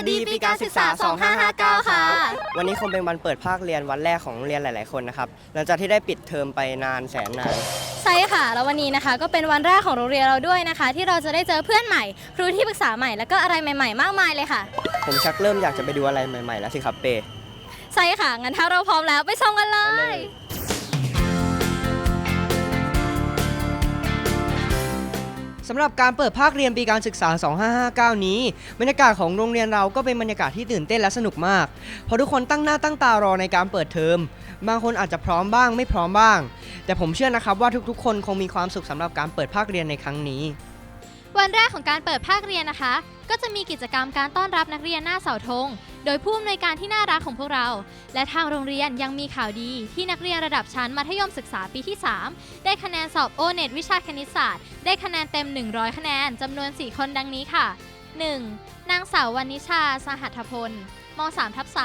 สวัสดีปีการศึกษา 2559 ค่ะ วันนี้คงเป็นวันเปิดภาคเรียนวันแรกของโรงเรียนหลาย ๆ คนนะครับ หลังจากที่ได้ปิดเทอมไปนานแสนนาน ใช่ค่ะ แล้ววันนี้นะคะ ก็เป็นวันแรกของโรงเรียนเราด้วยนะคะ ที่เราจะได้เจอเพื่อนใหม่ ครูที่ปรึกษาใหม่ แล้วก็อะไรใหม่ ๆ มากมายเลยค่ะ ผมชักเริ่มอยากจะไปดูอะไรใหม่ ๆ แล้วสิครับเปใช่ค่ะ งั้นถ้าเราพร้อมแล้วไปชมกันเลไปเลยย สำหรับการเปิดภาคเรียนปีการศึกษา 2559 นี้บรรยากาศของโรงเรียนเราก็เป็นบรรยากาศที่ตื่นเต้นและสนุกมาก เพราะทุกคนตั้งหน้าตั้งตารอในการเปิดเทอม บางคนอาจจะพร้อมบ้างไม่พร้อมบ้าง แต่ผมเชื่อนะครับว่าทุกๆ คนคงมีความสุขสำหรับการเปิดภาคเรียนในครั้งนี้ วันแรกของการเปิดภาคเรียนนะคะ ก็จะมีกิจกรรมการต้อนรับนักเรียนหน้าเสาธง โดยผู้อำนวยการที่น่ารักของพวกเรา และทางโรงเรียนยังมีข่าวดีที่นักเรียนระดับชั้นมัธยมศึกษาปีที่ 3 ได้คะแนนสอบโอเน็ตวิชาคณิตศาสตร์ ได้คะแนนเต็ม 100 คะแนนจำนวน 4 คนดังนี้ค่ะ 1. นางสาววรรณิชา สหัตพลม3ทับ3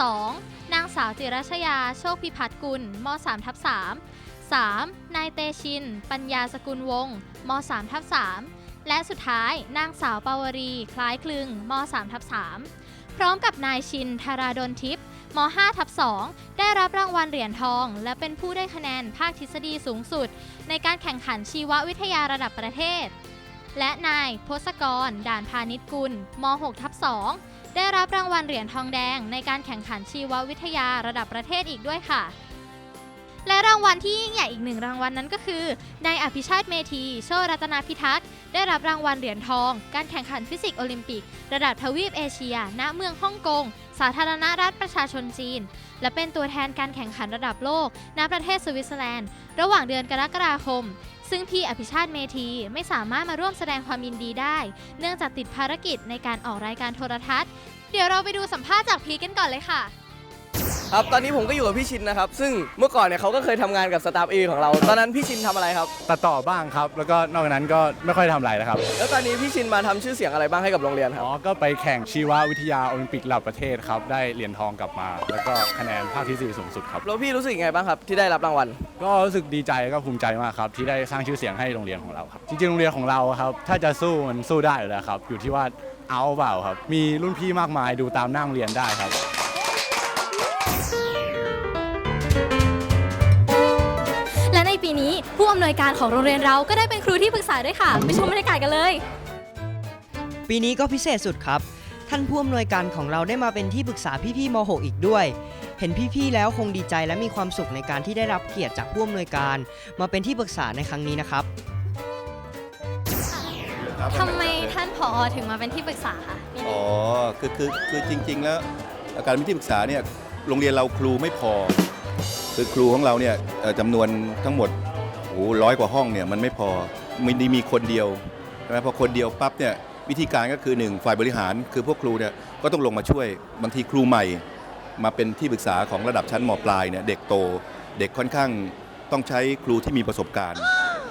2. นางสาวจิรัชยา โชคพิพัฒน์กุลม3ทับ3 3. นายเตชิน ปัญญาสกุลวงศ์ม3ทับ3 และสุดท้ายนางสาวปาวรี คล้ายคลึงม3ทับ3พร้อมกับนายชินธาราดลทิพย์ม5ทับ2ได้รับรางวัลเหรียญทอง และเป็นผู้ได้คะแนนภาคทฤษฎีสูงสุด ในการแข่งขันชีววิทยาระดับประเทศ และนายพศกร ด่านพาณิชกุลม6ทับ2ได้รับรางวัลเหรียญทองแดงในการแข่งขันชีววิทยาระดับประเทศอีกด้วยค่ะางวัลที่ยิ่งใหญ่อีกหนึ่งรางวัลนั้นก็คือนายอภิชาติเมธีโชรัตนาพิทักษ์ได้รับรางวัลเหรียญทอง การแข่งขันฟิสิกส์โอลิมปิก ระดับทวีปเอเชีย ณเมืองฮ่องกง สาธารณรัฐประชาชนจีน และเป็นตัวแทนการแข่งขันระดับโลก ณประเทศสวิตเซอร์แลนด์ ระหว่างเดือนกรกฎาคม ซึ่งพี่อภิชาติเมธีไม่สามารถมาร่วมแสดงความยินดีได้ เนื่องจากติดภารกิจในการออกรายการโทรทัศน์ เดี๋ยวเราไปดูสัมภาษณ์จากพีกันก่อนเลยค่ะ ครับตอนนี้ผมก็อยู่กับพี่ชินนะครับ ซึ่งเมื่อก่อนเนี่ยเขาก็เคยทำงานกับสตาฟเอของเรา ตอนนั้นพี่ชินทำอะไรครับ ตัดต่อบ้างครับ แล้วก็นอกจากนั้นก็ไม่ค่อยทำอะไรนะครับ แล้วตอนนี้พี่ชินมาทำชื่อเสียงอะไรบ้างให้กับโรงเรียนครับ อ๋อ ก็ไปแข่งชีววิทยาโอลิมปิกระดับประเทศครับ ได้เหรียญทองกลับมา แล้วก็คะแนนภาคที่สี่สูงสุดครับ แล้วพี่รู้สึกยังไงบ้างครับ ที่ได้รับรางวัล ก็รู้สึกดีใจก็ภูมิใจมากครับ ที่ได้สร้างชื่อเสียงให้โรงเรียนของเราครับ จริงๆ โรงเรียนของเราครับถ้าจะสู้มันสู้ได้อยู่แล้วครับ อยู่ที่ว่าเอาเปล่าครับ มีรุ่นพี่มากมายดูตามหน้าโรงเรียนได้ครับ และในปีนี้ผู้อำนวยการของโรงเรียนเราก็ได้เป็นครูที่ปรึกษาด้วยค่ะไปชมบรรยากาศกันเลย ปีนี้ก็พิเศษสุดครับ ท่านผู้อำนวยการของเราได้มาเป็นที่ปรึกษาพี่ๆม .6 อีกด้วย เห็นพี่ๆแล้วคงดีใจและมีความสุขในการที่ได้รับเกียรติจากผู้อำนวยการ มาเป็นที่ปรึกษาในครั้งนี้นะครับทำไมท่านผอถึงมาเป็นที่ปรึกษาคะปีอ๋นี้อคือคือคือจริง ๆ แล้วการเป็นที่ปรึกษาเนี่ย โรงเรียนเราครูไม่พอ คือครูของเราเนี่ยเอ่อจำนวนทั้งหมดโอ้ร้อยกว่าห้องเนี่ยมันไม่พอมีดีมีคนเดียวใช่ไหมพอคนเดียวปั๊บเนี่ยวิธีการก็คือหนึ่งฝ่ายบริหาร คือพวกครูเนี่ยก็ต้องลงมาช่วยบางทีครูใหม่ มาเป็นที่ปรึกษาของระดับชั้นมปลายเนี่ยเด็กโต เด็กค่อนข้างต้องใช้ครูที่มีประสบการณ์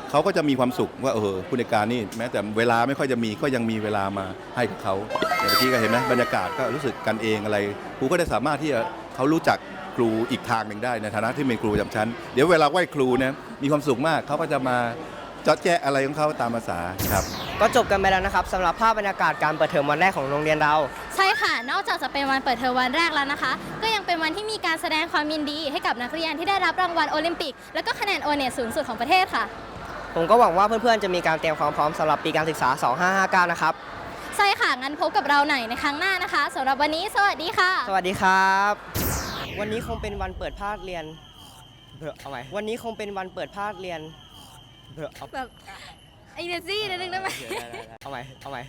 เขาก็จะมีความสุขว่าเออผู้ในการนี่แม้แต่เวลาไม่ค่อยจะมีก็ยังมีเวลามาให้กับเขาอย่างเมื่อกี้ก็เห็นไหมบรรยากาศก็รู้สึกกันเองอะไรครูก็ได้สามารถที่จะ เขารู้จักครูอีกทางหนึ่งได้ในฐานะที่เป็นครูประจำชั้น เดี๋ยวเวลาไหว้ครูเนี่ยมีความสุขมากเขาก็จะมาเจาะแจ๊ะอะไรของเขาตามภาษาครับ ก็จบกันไปแล้วนะครับสำหรับภาพบรรยากาศการเปิดเทอมวันแรกของโรงเรียนเรา ใช่ค่ะ นอกจากจะเป็นวันเปิดเทอมวันแรกแล้วนะคะ ก็ยังเป็นวันที่มีการแสดงความยินดี ให้กับนักเรียนที่ได้รับรางวัลโอลิมปิก และก็คะแนนโอเน็ตสูงสุดของประเทศค่ะ ผมก็หวังว่าเพื่อนๆจะมีการเตรียมความพร้อมสำหรับปีการศึกษา 2559 นะครับ ใช่ค่ะงั้นพบกับเราใหม่ในครั้งหน้านะคะสำหรับวันนี้ สวัสดีค่ะ สวัสดีครับ วันนี้คงเป็นวันเปิดภาคเรียน เบอเอาใหม่วันนี้คงเป็นวันเปิดภาคเรียน เบอเอาแบบไอเนซี่นิดนึงได้ไหม เอาใหม่เอาใหม่